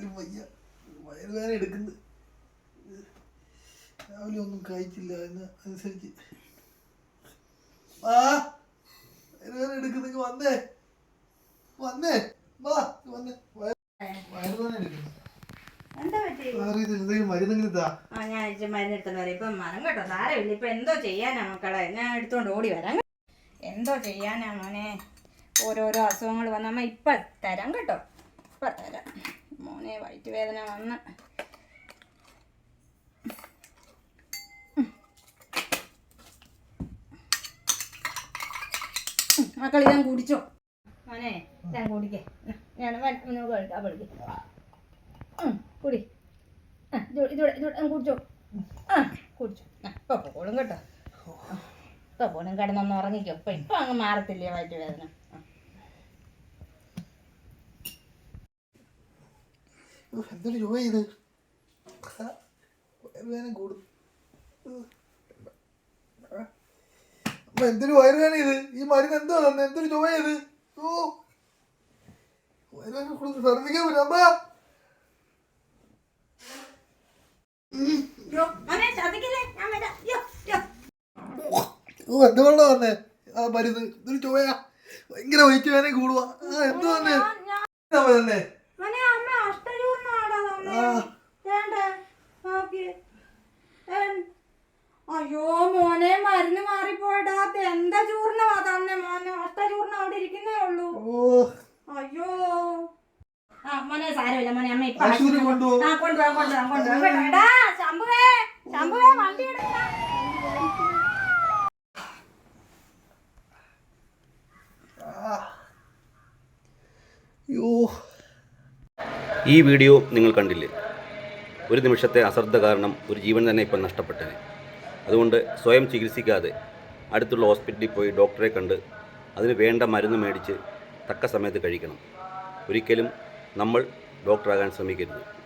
കാലും വയ്യ. വയറുവേദന എടുക്കുന്നത് രാവിലെ ഒന്നും കഴിച്ചില്ല എന്ന് അനുസരിച്ച്. ആ വയറുവേദന എടുക്കുന്നെങ്കിൽ വന്നേ. വന്നേ. വാ വന്നേ. വയ- വയറുവേദന എടുക്കുന്നു. ഞാൻ വരാം ഇപ്പം മരം കേട്ടോ സാരമില്ല. ഇപ്പൊ എന്തോ ചെയ്യാനാ മക്കളെ? ഞാൻ എടുത്തോണ്ട് ഓടി വരാം എന്തോ ചെയ്യാനാ മോനെ? ഓരോരോ അസുഖങ്ങൾ വന്നാ. ഇപ്പൊ ഇപ്പം തരാം കേട്ടോ. ഇപ്പം തരാം. മോനെ വയറ്റ് വേദന വന്ന്. മക്കൾ ഞാൻ കുടിച്ചോ? മോനെ ഞാൻ കുടിക്കേ. ഞാൻ വിളിക്കാം കുടി. ആ, ഇതോടെ ഇതൂടെ കുടിച്ചോ. ആ പോളും കേട്ടോ. ഇപ്പൊ പോലും കിടന്നൊന്ന് ഉറങ്ങിക്കോ. ഇപ്പൊ ഇപ്പൊ അങ്ങ് മാറത്തില്ലേ വയറ്റ് വേദന ആ. ഉഫ്, എന്തൊരു രൂപ ഇത്. വയറുവേദന കൂടും. എന്തൊരു വയറുവേദന ഇത്. ഈ മരുന്ന് എന്തോ തന്നെ? എന്തൊരു ചുവ ഇത്. ഓ. വയറുവേദന കൂടുതൽ ശ്രദ്ധിക്കാൻ പറ്റും. അമ്മ. ഓ എന്ത് വെള്ളം വന്നേ ആ മരുന്ന്. ഇതൊരു ചുവയാ ഭയങ്കര വയറ്റ് വേദന കൂടുക ആ എന്ത് തന്നെ മോനെ അമ്മ അഷ്ടചൂർണമാടാ തന്നെ ആ വേണ്ടേ നോക്കി ഏ- അയ്യോ മോനെ മരുന്ന് മാറിപ്പോയടാ എന്താ ചൂർണമാ തന്നെ മോനെ അഷ്ടചൂർണം അവിടെ ഇരിക്കുന്നേ ഉള്ളൂ ഓ അയ്യോ ആ മോനെ സാരമില്ല മോനെ അമ്മ ഇപ്പൊ ആശുപത്രി ആശുപത്രി കൊണ്ടുപോകും ആ കൊണ്ടുപോകാം കൊണ്ടുപോകാം കൊണ്ടുപോകാം കേട്ടോ എടാ ശംഭുവേ ശംഭുവേ വണ്ടി എടുക്കടാ. ഈ വീഡിയോ നിങ്ങൾ കണ്ടില്ലേ? ഒരു നിമിഷത്തെ അശ്രദ്ധ കാരണം ഒരു ജീവൻ തന്നെ ഇപ്പം നഷ്ടപ്പെട്ടത് അതുകൊണ്ട് സ്വയം ചികിത്സിക്കാതെ അടുത്തുള്ള ഹോസ്പിറ്റലിൽ പോയി ഡോക്ടറെ കണ്ട് അതിന് വേണ്ട മരുന്ന് മേടിച്ച് തക്ക സമയത്ത് കഴിക്കണം. ഒരിക്കലും നമ്മൾ ഡോക്ടറാകാൻ ശ്രമിക്കരുത്.